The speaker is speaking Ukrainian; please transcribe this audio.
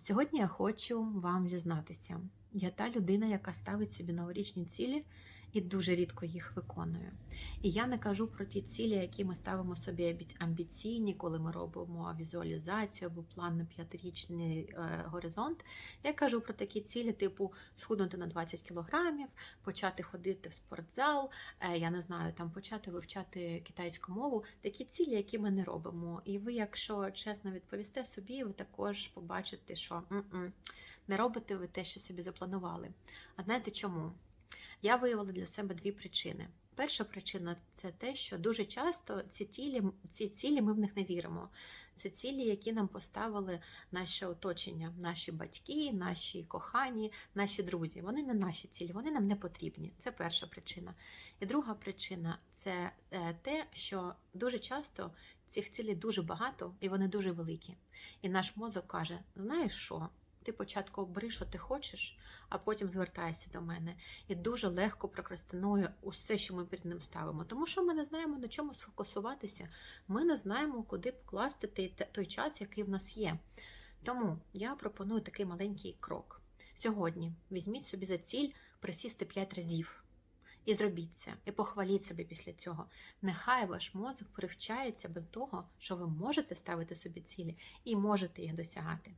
Сьогодні я хочу вам зізнатися. Я та людина, яка ставить собі новорічні цілі і дуже рідко їх виконує. І я не кажу про ті цілі, які ми ставимо собі амбіційні, коли ми робимо візуалізацію або план на п'ятирічний е, горизонт. Я кажу про такі цілі, типу схуднути на 20 кілограмів, почати ходити в спортзал, е, я не знаю, там почати вивчати китайську мову. Такі цілі, які ми не робимо. І ви, якщо чесно відповісте собі, ви також побачите, що м-м, не робите ви те, що собі запланували. А знаєте чому? Я виявила для себе дві причини. Перша причина це те, що дуже часто ці цілі, ці цілі ми в них не віримо. Це цілі, які нам поставили наше оточення, наші батьки, наші кохані, наші друзі. Вони не наші цілі, вони нам не потрібні. Це перша причина. І друга причина це е, те, що дуже часто цих цілей дуже багато і вони дуже великі. І наш мозок каже: знаєш що? Ти спочатку обери, що ти хочеш, а потім звертайся до мене. І дуже легко прокрастинує усе, що ми перед ним ставимо. Тому що ми не знаємо на чому сфокусуватися. Ми не знаємо, куди покласти той час, який в нас є. Тому я пропоную такий маленький крок. Сьогодні візьміть собі за ціль присісти 5 разів. І зробіть це, і похваліть себе після цього. Нехай ваш мозок привчається до того, що ви можете ставити собі цілі і можете їх досягати.